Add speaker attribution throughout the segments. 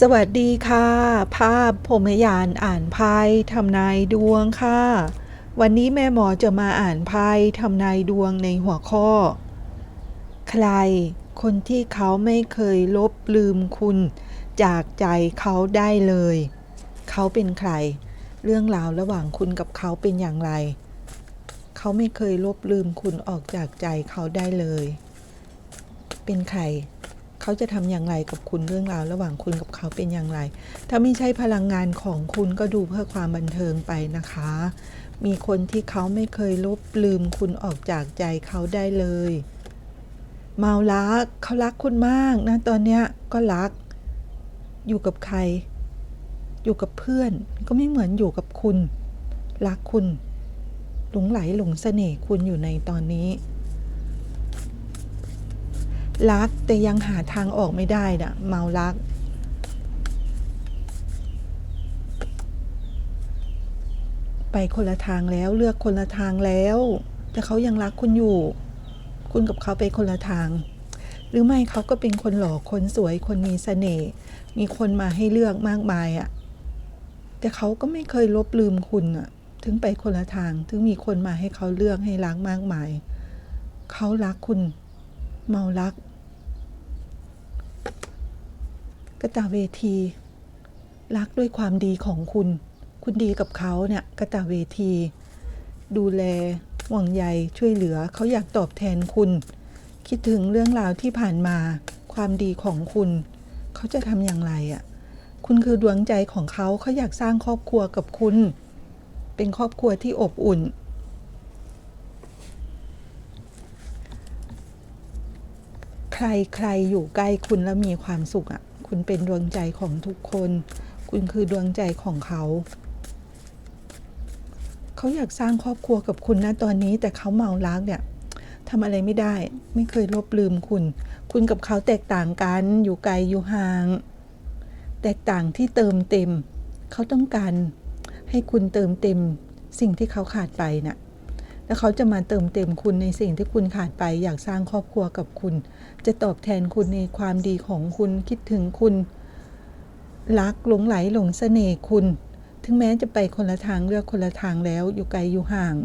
Speaker 1: สวัสดีค่ะ ภาพพรมยานอ่านไพ่ทำนายดวงค่ะ วันนี้แม่หมอจะมาอ่านไพ่ทำนายดวงในหัวข้อ ใคร คนที่เขาไม่เคยลบลืมคุณ จากใจเขาได้เลย เขาเป็นใคร เรื่องราวระหว่างคุณกับเขาเป็นอย่างไร เขาไม่เคยลบลืมคุณออกจากใจเขาได้เลย เป็นใคร เขาจะทำอย่างไรกับคุณเรื่องราวระหว่างคุณกับเขาเป็นอย่างไร ถ้าไม่ใช่พลังงานของคุณก็ดูเพื่อความบันเทิงไปนะคะ มีคนที่เขาไม่เคยลบลืมคุณออกจากใจเขาได้เลย เมารักเขารักคุณมากนะตอนเนี้ยก็รัก อยู่กับใคร อยู่กับเพื่อนก็ไม่เหมือนอยู่กับคุณ รักคุณหลงไหลหลงเสน่ห์คุณอยู่ในตอนนี้ รักแต่ยังหาทางออกไม่ได้น่ะ เมารัก ไปคนละทางแล้วเลือกคนละทางแล้ว แต่เขายังรักคุณอยู่ คุณกับเขาไปคนละทาง หรือไม่เขาก็เป็นคนหล่อคนสวยคนมีเสน่ห์มีคนมาให้เลือกมากมายอะ่ะ แต่เขาก็ไม่เคยลบลืมคุณอะ่ะ ถึงไปคนละทางถึงมีคนมาให้เขาเลือกให้รักมากมาย เขารักคุณ เมารักกระตาเวที รักด้วยความดีของคุณ คุณดีกับเขาเนี่ยกระตาเวที ดูแลห่วงใยช่วยเหลือเขาอยากตอบแทนคุณ คิดถึงเรื่องราวที่ผ่านมา ความดีของคุณ เขาจะทำอย่างไรอะ่ะ คุณคือดวงใจของเขาเขาอยากสร้างครอบครัวกับคุณ เป็นครอบครัวที่อบอุ่น ใค รใครอยู่ใกล้คุณแล้วมีความสุขอะ่ะ คุณเป็นดวงใจของทุกคน คุณคือดวงใจของเขา เขาอยากสร้างครอบครัวกับคุณนะตอนนี้แต่เขาเมารักเนี่ยทำอะไรไม่ได้ ไม่เคยลบลืมคุณ คุณกับเขาแตกต่างกัน อยู่ไกลอยู่ห่าง แตกต่างที่เติมเต็ม เขาต้องการให้คุณเติมเต็มสิ่งที่เขาขาดไปน่ะ แล้วเขาจะมาเติมเต็มคุณในสิ่งที่คุณขาดไป อยากสร้างครอบครัวกับคุณ จะตอบแทนคุณในความดีของคุณคิดถึงคุณ รักหลงไหลหลงเสน่ห์คุณ ถึงแม้จะไปคนละทางเลือกคนละทางแล้วอยู่ไกลอยู่ห่าง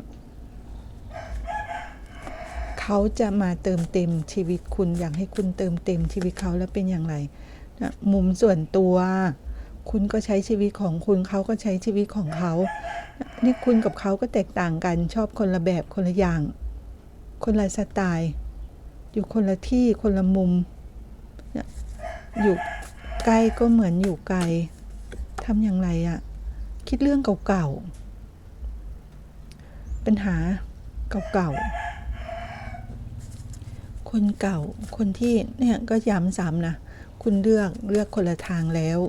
Speaker 1: เขาจะมาเติมเต็มชีวิตคุณ อยากให้คุณเติมเต็มชีวิตเขาแล้วเป็นอย่างไรนะมุมส่วนตัว คุณก็ใช้ชีวิตของคุณเขาก็ใช้ชีวิตของเขา นี่คุณกับเขาก็แตกต่างกันชอบคนละแบบคนละอย่าง คนละสไตล์ อยู่คนละที่คนละมุม อยู่ใกล้ก็เหมือนอยู่ไกลทำอย่างไรอะคิดเรื่องเก่าๆ ปัญหาเก่าๆ คนเก่าคนที่เนี่ยก็ย้ำซ้ำนะ คุณเลือกเลือกคนละทางแล้ว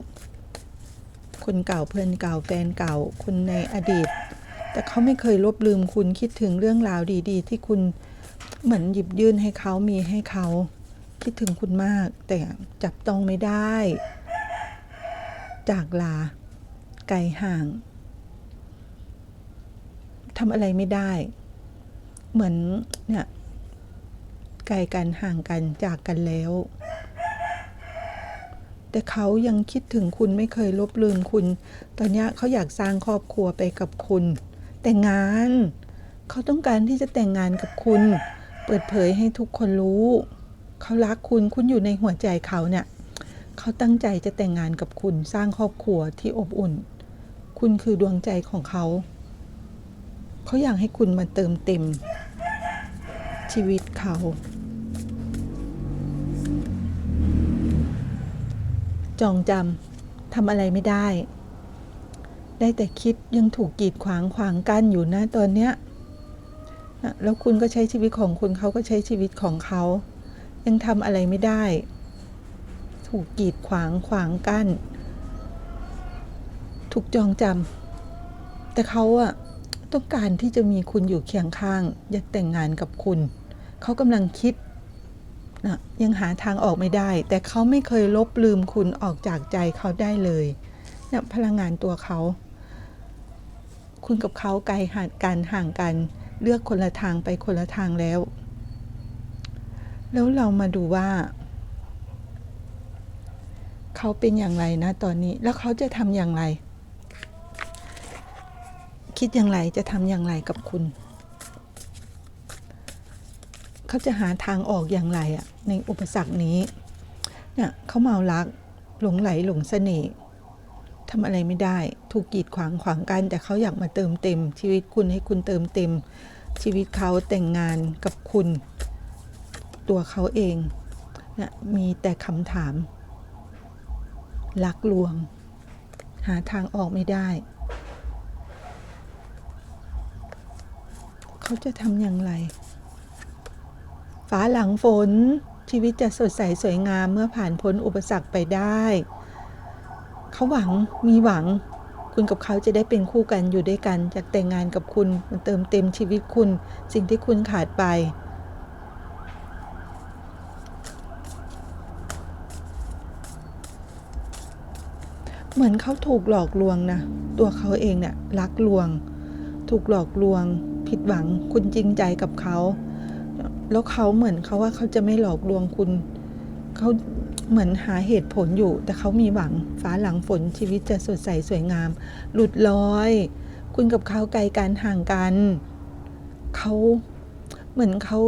Speaker 1: คนเก่าเพื่อนเก่าแฟนเก่า คุณในอดีต แต่เขาไม่เคยลบลืมคุณคิดถึงเรื่องราวดี ๆ ที่คุณเหมือนหยิบยื่นให้เขามีให้เขา คิดถึงคุณมาก แต่จับต้องไม่ได้ จากลา ไกลห่างทำอะไรไม่ได้ เหมือนเนี่ยไกลกันห่างกันจากกันแล้ว แต่เขายังคิดถึงคุณไม่เคยลบลืมคุณ ตอนนี้เขาอยากสร้างครอบครัวไปกับคุณ แต่งงาน เขาต้องการที่จะแต่งงานกับคุณ เปิดเผยให้ทุกคนรู้ เขารักคุณคุณอยู่ในหัวใจเขาเนี่ยเขาตั้งใจจะแต่งงานกับคุณสร้างครอบครัวที่อบอุ่น คุณคือดวงใจของเขา เขาอยากให้คุณมาเติมเต็มชีวิตเขา จองจำทำอะไรไม่ได้ ได้แต่คิดยังถูกกีดขวางขวางกั้นอยู่นะตอนเนี้ยแล้วคุณก็ใช้ชีวิตของคุณเขาก็ใช้ชีวิตของเขา ยังทำอะไรไม่ได้ ถูกกีดขวางขวางกั้น ถูกจองจำแต่เขาอะต้องการที่จะมีคุณอยู่เคียงข้างอยากแต่งงานกับคุณ เขากำลังคิด นะยังหาทางออกไม่ได้ แต่เขาไม่เคยลบลืมคุณออกจากใจเขาได้เลยนะพลังงานตัวเขา คุณกับเขาไกลห่างกันห่างกัน เลือกคนละทางไปคนละทางแล้ว แล้วเรามาดูว่าเขาเป็นอย่างไรนะตอนนี้แล้วเขาจะทำอย่างไร คิดอย่างไรจะทำอย่างไรกับคุณ เขาจะหาทางออกอย่างไรอะในอุปสรรคนี้เนี่ยเขาเมารักหลงไหลหลงเสน่ห์ทำอะไรไม่ได้ถูกกีดขวางขวางกัน แต่เขาอยากมาเติมเต็ม ชีวิตคุณให้คุณเติมเต็ม ชีวิตเขาแต่งงานกับคุณ ตัวเขาเองนะมีแต่คำถามลักลวง หาทางออกไม่ได้ เขาจะทำอย่างไร ฟ้าหลังฝน ชีวิตจะสดใสสวยงามเมื่อผ่านพ้นอุปสรรคไปได้ เขาหวังมีหวัง คุณกับเขาจะได้เป็นคู่กันอยู่ด้วยกันจากแต่งงานกับคุณมันเติมเต็มชีวิตคุณ สิ่งที่คุณขาดไปเหมือนเขาถูกหลอกลวงนะ ตัวเขาเองเนี่ยรักลวง ถูกหลอกลวง ผิดหวังคุณจริงใจกับเขา แล้วเขาเหมือนเขาว่าเขาจะไม่หลอกลวงคุณเขาเหมือนหาเหตุผลอยู่ แต่เขามีหวังฟ้าหลังฝนชีวิตจะสดใสสวยงาม หลุดลอย คุณกับเขาไกลกันห่างกันเขาเหมือนเขา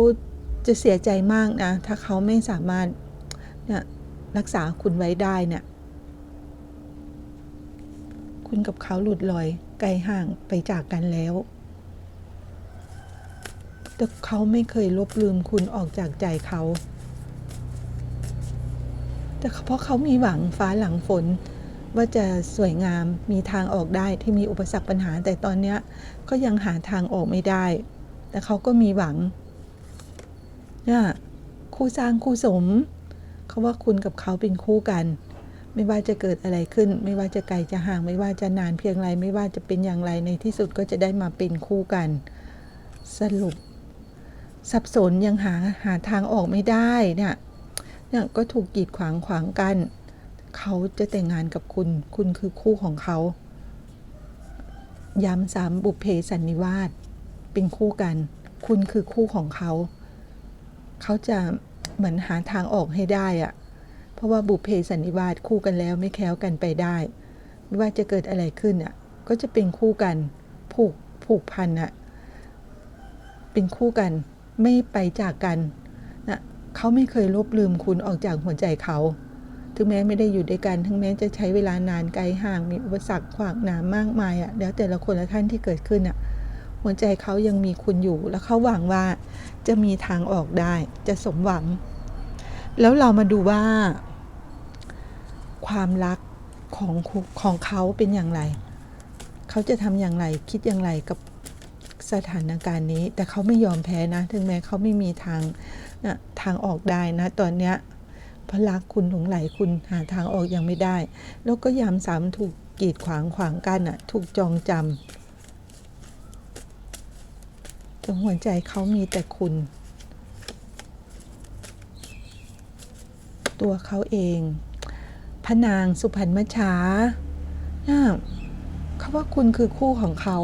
Speaker 1: จะเสียใจมากนะ ถ้าเขาไม่สามารถเนี่ยรักษาคุณไว้ได้เนี่ยคุณกับเขาหลุดลอยไกลห่างไปจากกันแล้ว แต่เขาไม่เคยลบลืมคุณออกจากใจเขา แต่เพราะเขามีหวังฟ้าหลังฝน ว่าจะสวยงามมีทางออกได้ที่มีอุปสรรคปัญหาแต่ตอนเนี้ยก็ยังหาทางออกไม่ได้ แต่เขาก็มีหวังเนี่ยคู่สร้างคู่สม เขาว่าคุณกับเขาเป็นคู่กัน ไม่ว่าจะเกิดอะไรขึ้น ไม่ว่าจะไกลจะห่าง ไม่ว่าจะนานเพียงไร ไม่ว่าจะเป็นอย่างไรในที่สุดก็จะได้มาเป็นคู่กัน สรุป สับสนยังหาหาทางออกไม่ได้เนี่ยเนี่ยก็ถูกกีดขวางขวางกัน เขาจะแต่งงานกับคุณ คุณคือคู่ของเขา ย้ำซ้ำบุพเพสันนิวาสเป็นคู่กัน คุณคือคู่ของเขา เขาจะเหมือนหาทางออกให้ได้อะเพราะว่าบุพเพสันนิวาสคู่กันแล้วไม่แคล้วกันไปได้ ไม่ว่าจะเกิดอะไรขึ้นอะ ก็จะเป็นคู่กัน ผูกผูกพันอะ เป็นคู่กัน ไม่ไปจากกันนะเขาไม่เคยลบลืมคุณออกจากหัวใจเขา ถึงแม้ไม่ได้อยู่ด้วยกันถึงแม้จะใช้เวลานานไกลห่างมีอุปสรรคขวางหนามมากมายอะ่ะแล้วแต่ละคนละท่านที่เกิดขึ้นอะ่ะหัวใจเขายังมีคุณอยู่ แล้วเขาหวังว่าจะมีทางออกได้ จะสมหวัง แล้วเรามาดูว่า ความรักของของเขาเป็นอย่างไร เขาจะทำอย่างไร คิดอย่างไรกับ สถานการณ์นี้ แต่เขาไม่ยอมแพ้นะ ถึงแม้เขาไม่มีทางนะทางออกได้นะ ตอนเนี้ยพระรักคุณหลงไหลคุณหาทางออกยังไม่ได้ แล้วก็ยามสามถูกกีดขวางขวางกันอะ ถูกจองจำจนหัวใจเขามีแต่คุณ ตัวเขาเองพระนางสุพรรณมัชชาน่าเขาว่าคุณคือคู่ของเขา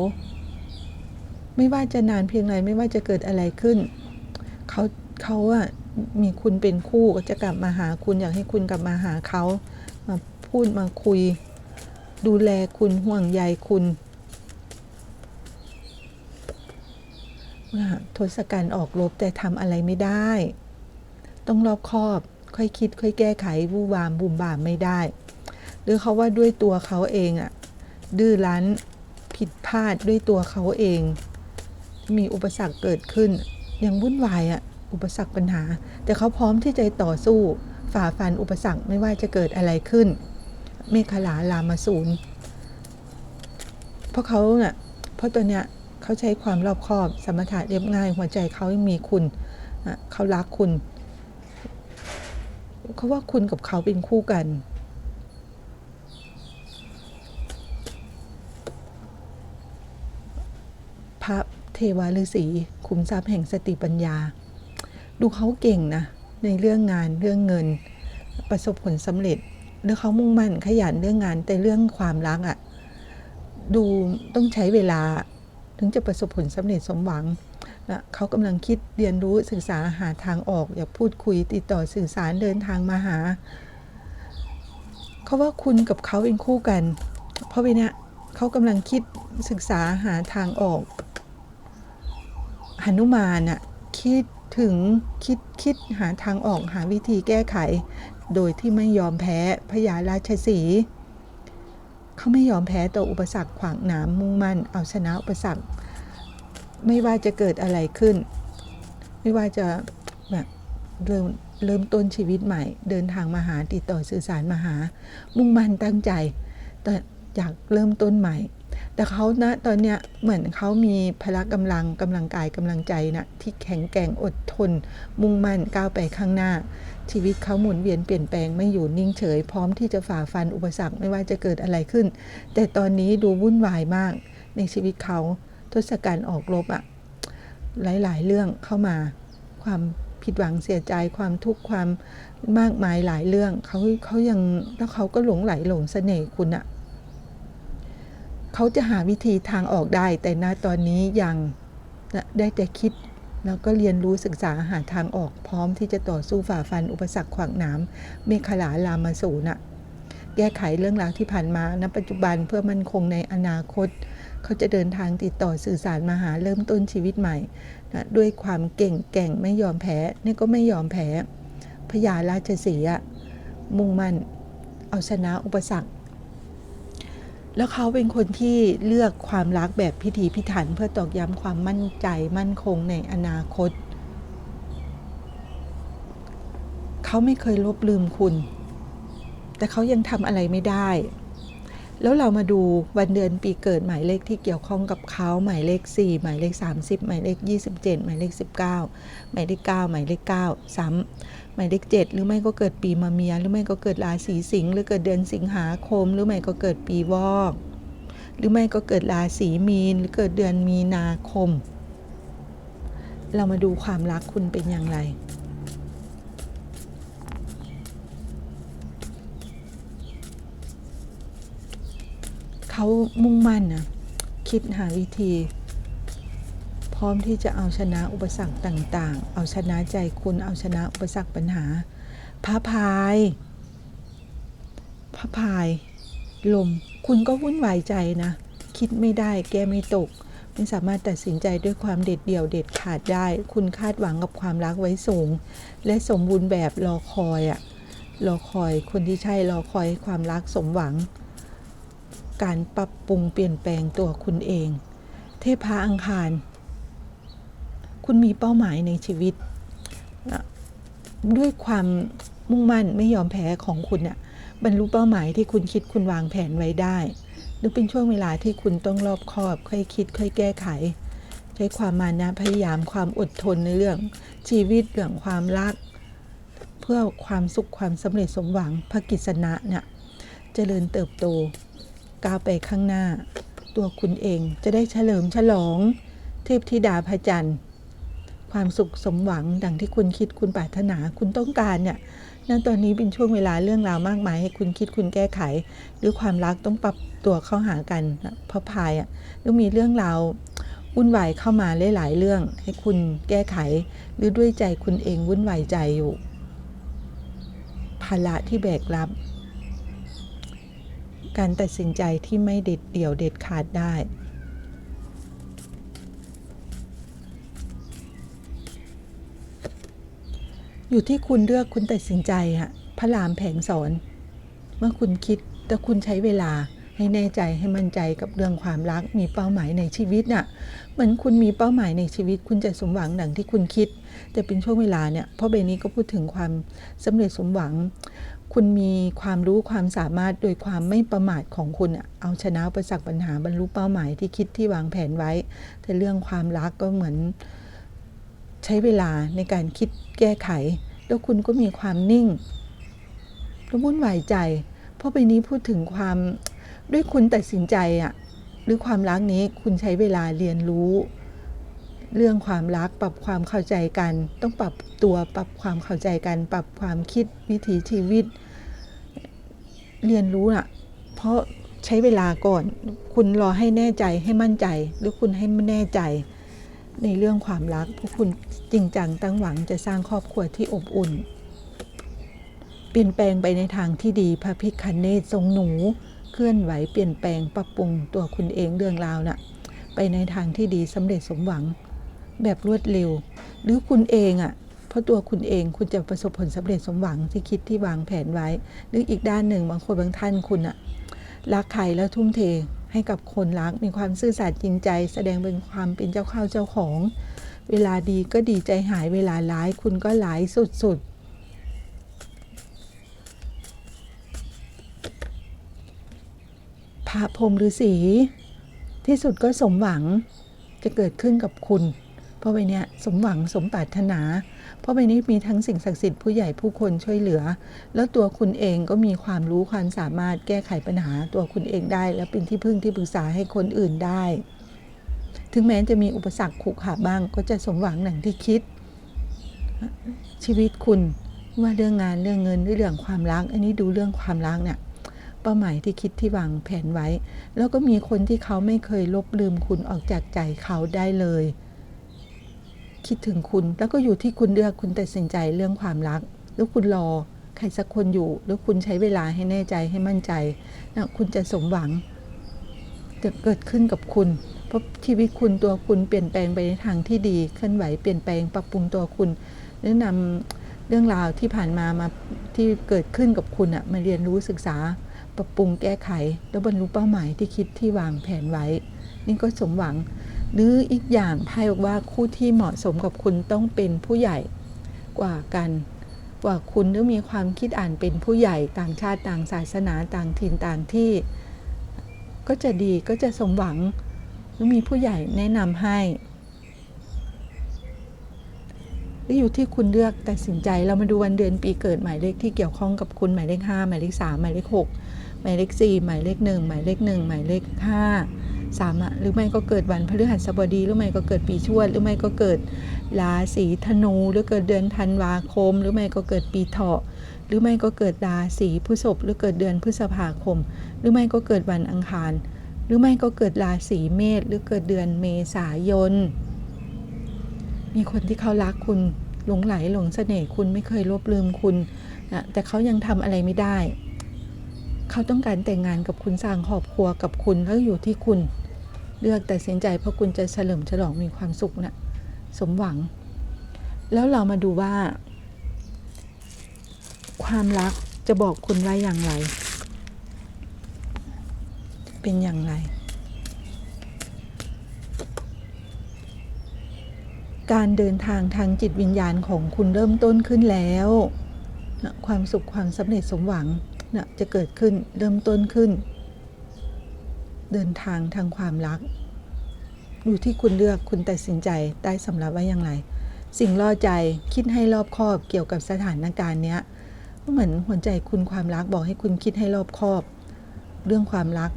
Speaker 1: ไม่ว่าจะนานเพียงไรไม่ว่าจะเกิดอะไรขึ้นเขาเขาอะมีคุณเป็นคู่ก็จะกลับมาหาคุณอยากให้คุณกลับมาหาเขามาพูดมาคุย ดูแลคุณห่วงใยคุณทศกัณฐ์ออกรบแต่ทำอะไรไม่ได้ ต้องรอบคอบ ค่อยคิด ค่อยแก้ไขวูวามบุมบามไม่ได้ หรือเขาว่าด้วยตัวเขาเองอะดื้อรั้นผิดพลาดด้วยตัวเขาเอง มีอุปสรรคเกิดขึ้น ยังวุ่นวายอะอุปสรรคปัญหา แต่เขาพร้อมที่จะต่อสู้ ฝ่าฟันอุปสรรคไม่ว่าจะเกิดอะไรขึ้น เมฆลาลามาศูนย์เพราะเขาเน่ะเพราะตัวเนี้ยเขาใช้ความรอบคอบ สมถะเรียบง่ายหัวใจเขายังมีคุณเขารักคุณเขาว่าคุณกับเขาเป็นคู่กันพระ เทวาฤาษีขุมทรัพย์แห่งสติปัญญา ดูเขาเก่งนะ ในเรื่องงานเรื่องเงิน ประสบผลสำเร็จ แล้วเขามุ่งมั่นขยันเรื่องงานแต่เรื่องความรักอะ่ะดูต้องใช้เวลาถึงจะประสบผลสำเร็จสมหวังนะเขากำลังคิดเรียนรู้ศึกษาหาทางออกอยากพูดคุยติดต่อสื่อสารเดินทางมาหา เขาว่าคุณกับเขาเป็นคู่กัน เพราะวเนี้เขากำลังคิดศึกษาหาทางออก หนุมานอะคิดถึงคิดคิดหาทางออกหาวิธีแก้ไข โดยที่ไม่ยอมแพ้พญาราชสีเขาไม่ยอมแพ้ต่ออุปสรรคขวางหนามมุ่งมั่นเอาชนะอุปสรรค ไม่ว่าจะเกิดอะไรขึ้น ไม่ว่าจะแบบเริ่มเริ่มต้นชีวิตใหม่ เดินทางมาหาติดต่อสื่อสารมาหา มุ่งมั่นตั้งใจ แต่อยากเริ่มต้นใหม่ แต่เขานะตอนเนี้ยเหมือนเขามีพละกำลังกำลังกายกำลังใจนะที่แข็งแกร่งอดทน มุ่งมั่นก้าวไปข้างหน้า ชีวิตเขาหมุนเวียนเปลี่ยนแปลงไม่อยู่นิ่งเฉย พร้อมที่จะฝ่าฟันอุปสรรคไม่ว่าจะเกิดอะไรขึ้น แต่ตอนนี้ดูวุ่นวายมากในชีวิตเขาทศกัณฐ์ออกรบอะหลายๆ เรื่องเข้ามาความผิดหวังเสียใจความทุกข์ความมากมายหลายเรื่องเขาเขายังแล้วเขาก็หลงไหลหลงเสน่ห์คุณอะ เขาจะหาวิธีทางออกได้ แต่ณตอนนี้ยังได้แต่คิดแล้วก็เรียนรู้ศึกษาหาทางออกพร้อมที่จะต่อสู้ฝ่าฟันอุปสรรคขวางหน้ำเมฆลาลามาสูนะแก้ไขเรื่องราวที่ผ่านมาณปัจจุบันเพื่อมั่นคงในอนาคต เขาจะเดินทางติดต่อสื่อสารมาหาเริ่มต้นชีวิตใหม่นะด้วยความเก่งแก่งไม่ยอมแพ้นี่ก็ไม่ยอมแพ้พญาราชสีมุ่งมั่น เอาชนะอุปสรรค แล้วเขาเป็นคนที่เลือกความรักแบบพิถีพิถัน เพื่อตอกย้ำความมั่นใจมั่นคงในอนาคต เขาไม่เคยลบลืมคุณ แต่เขายังทำอะไรไม่ได้ แล้วเรามาดูวันเดือนปีเกิดหมายเลขที่เกี่ยวข้องกับเขาหมายเลข 4 หมายเลข 30 หมายเลข 27 หมายเลข 19 หมายเลข 9 หมายเลข 9 ซ้ำ หมายเลข7หรือไม่ก็เกิดปีมะเมีย หรือไม่ก็เกิดราศีสิงห์หรือเกิดเดือนสิงหาคม หรือไม่ก็เกิดปีวอก หรือไม่ก็เกิดราศีมีน หรือเกิดเดือนมีนาคม เรามาดูความรักคุณเป็นอย่างไรเขามุ่งมั่นนะคิดหาวิธี พร้อมที่จะเอาชนะอุปสรรคต่างๆ เอาชนะใจคุณ เอาชนะอุปสรรคปัญหา พระพายพระพายลม คุณก็วุ่นวายใจนะ คิดไม่ได้ แก้ไม่ตกไม่สามารถตัดสินใจด้วยความเด็ดเดี่ยวเด็ดขาดได้ คุณคาดหวังกับความรักไว้สูง และสมบูรณ์แบบรอคอยอะรอคอย คนที่ใช่รอคอยความรักสมหวัง การปรับปรุงเปลี่ยนแปลงตัวคุณเอง เทพาอังคาร คุณมีเป้าหมายในชีวิต ด้วยความมุ่งมั่นไม่ยอมแพ้ของคุณน่ะบรรลุเป้าหมายที่คุณคิดคุณวางแผนไว้ได้หรือเป็นช่วงเวลาที่คุณต้องรอบคอบ ค่อยคิด ค่อยแก้ไข ใช้ความมานะพยายามความอดทนในเรื่อง ชีวิตเรื่องความรัก เพื่อความสุขความสำเร็จสมหวังพระกิษณะเนี่ยเจริญเติบโตก้าวไปข้างหน้า ตัวคุณเองจะได้เฉลิมฉลอง เทพธิดาพระจันทร์ ความสุขสมหวังดังที่คุณคิดคุณปรารถนาคุณต้องการเนี่ยนั่นตอนนี้เป็นช่วงเวลาเรื่องราวมากมายให้คุณคิดคุณแก้ไข หรือความรักต้องปรับตัวเข้าหากันเพราะพายอะต้องมีเรื่องราววุ่นวายเข้ามาหลายๆเรื่อง ให้คุณแก้ไข หรือด้วยใจคุณเองวุ่นวายใจอยู่ ภาระที่แบกรับ การตัดสินใจที่ไม่เด็ดเดี่ยวเด็ดขาดได้ อยู่ที่คุณเลือกคุณตัดสินใจอะพระรามแผงสอน เมื่อคุณคิดแต่คุณใช้เวลาให้แน่ใจให้มั่นใจกับเรื่องความรักมีเป้าหมายในชีวิตน่ะเหมือนคุณมีเป้าหมายในชีวิต คุณจะสมหวังดังที่คุณคิด แต่เป็นช่วงเวลาเนี่ยเพราะเบนี้ก็พูดถึงความสำเร็จสมหวัง คุณมีความรู้ความสามารถโดยความไม่ประมาทของคุณเอาชนะประสักปัญหาบรรลุเป้าหมายที่คิดที่วางแผนไว้ แต่เรื่องความรักก็เหมือน ใช้เวลาในการคิดแก้ไข แล้วคุณก็มีความนิ่งแล้ววุ่นวายใจ เพราะไปนี้พูดถึงความด้วยคุณตัดสินใจอะหรือความรักนี้คุณใช้เวลาเรียนรู้ เรื่องความรักปรับความเข้าใจกัน ต้องปรับตัวปรับความเข้าใจกัน ปรับความคิดวิถีชีวิต เรียนรู้น่ะเพราะใช้เวลาก่อน คุณรอให้แน่ใจให้มั่นใจ หรือคุณให้ไม่แน่ใจ ในเรื่องความรักพราะคุณจริงจังตั้งหวังจะสร้างครอบครัวที่อบอุ่นพปลี่ยนแปลงไปในทางที่ดีพระพิคเนตทรงหนู เคลื่อนไหวเปลี่ยนแปลงปรับปรุงตัวคุณเองเรื่องราวน่ะ ไปในทางที่ดีสำเร็จสมหวัง แบบรวดเร็ว หรือคุณเองอะ่ะเพราะตัวคุณเองคุณจะประสบผลสำเร็จสมหวังที่คิดที่วางแผนไว้ หรืออีกด้านหนึ่งบางคนบางท่านคุณอะรักใครแล้วทุ่มเท ให้กับคนรัก มีความซื่อสัตย์จริงใจ แสดงเป็นความเป็นเจ้าข้าวเจ้าของ เวลาดีก็ดีใจหายเวลาร้ายคุณก็ร้ายสุด ๆพระพรหมฤาษีที่สุดก็สมหวังจะเกิดขึ้นกับคุณ พราะใบเนี้ยสมหวังสมปรารถนา เพราะใบนี้มีทั้งสิ่งศักดิ์สิทธิ์ผู้ใหญ่ผู้คนช่วยเหลือ แล้วตัวคุณเองก็มีความรู้ความสามารถแก้ไขปัญหาตัวคุณเองได้ และเป็นที่พึ่งที่ปรึกษาให้คนอื่นได้ ถึงแม้จะมีอุปสรรคขรุขระบ้าง ก็จะสมหวังหนังที่คิด ชีวิตคุณว่าเรื่องงานเรื่องเงินเรื่องความรักอันนี้ดูเรื่องความรักเนี่ยเป้าหมายที่คิดที่วางแผนไว้ แล้วก็มีคนที่เขาไม่เคยลบลืมคุณออกจากใจเขาได้เลย คิดถึงคุณ แล้วก็อยู่ที่คุณเลือกคุณตัดสินใจเรื่องความรัก แล้วคุณรอใครสักคนอยู่ แล้วคุณใช้เวลาให้แน่ใจให้มั่นใจนะคุณจะสมหวังจะเกิดขึ้นกับคุณ เพราะชีวิตคุณตัวคุณเปลี่ยนแปลงไปในทางที่ดีเคลื่อนไหวเปลี่ยนแปลงปรับปรุงตัวคุณแนะนำเรื่องราวที่ผ่านมามาที่เกิดขึ้นกับคุณอะมาเรียนรู้ศึกษา ปรับปรุงแก้ไข แล้วบรรลุเป้าหมายที่คิดที่วางแผนไว้ นี่ก็สมหวัง หรืออีกอย่างไพ่บอกว่าคู่ที่เหมาะสมกับคุณต้องเป็นผู้ใหญ่กว่ากันกว่าคุณหรือมีความคิดอ่านเป็นผู้ใหญ่ต่างชาติต่างศาสนาต่างถิ่นต่างที่ ก็จะดีก็จะสมหวังหรือมีผู้ใหญ่แนะนำให้หรืออยู่ที่คุณเลือกตัดสินใจเรามาดูวันเดือนปีเกิดหมายเลขที่เกี่ยวข้องกับคุณหมายเลข5หมายเลข3หมายเลข6หมายเลข4หมายเลข1หมายเลข1หมายเลข5 สามอะหรือไม่ก็เกิดวันพฤหัสบดี หรือไม่ก็เกิดปีชวด หรือไม่ก็เกิดราศีธนู หรือเกิดเดือนธันวาคม หรือไม่ก็เกิดปีเถาะ หรือไม่ก็เกิดราศีพฤษภหรือเกิดเดือนพฤษภาคม หรือไม่ก็เกิดวันอังคาร หรือไม่ก็เกิดราศีเมษหรือเกิดเดือนเมษายน มีคนที่เขารักคุณหลงไหลหลงเสน่ห์คุณไม่เคยลบลืมคุณนะแต่เขายังทำอะไรไม่ได้ เขาต้องการแต่งงานกับคุณสร้างครอบครัวกับคุณแล้วอยู่ที่คุณ เลือกแต่สินใจเพราะคุณจะเฉลิมฉลองมีความสุขนะสมหวัง แล้วเรามาดูว่า ความรักจะบอกคุณว่าอย่างไร เป็นอย่างไร การเดินทางทางจิตวิญญาณของคุณเริ่มต้นขึ้นแล้วนะความสุขความสำเร็จสมหวังนะจะเกิดขึ้นเริ่มต้นขึ้น เดินทางทางความรัก อยู่ที่คุณเลือกคุณตัดสินใจได้สำหรับว่าอย่างไร สิ่งล่อใจคิดให้รอบคอบเกี่ยวกับสถานการณ์เนี้ยเหมือนหัวใจคุณความรักบอกให้คุณคิดให้รอบคอบ เรื่องความรัก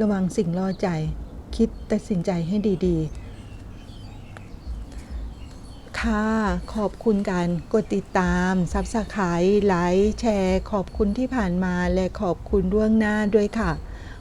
Speaker 1: ระวังสิ่งล่อใจ คิดตัดสินใจให้ดีๆ ค่ะ ขอบคุณการกดติดตามซับสไครต์ไลค์แชร์ ขอบคุณที่ผ่านมาและขอบคุณล่วงหน้าด้วยค่ะ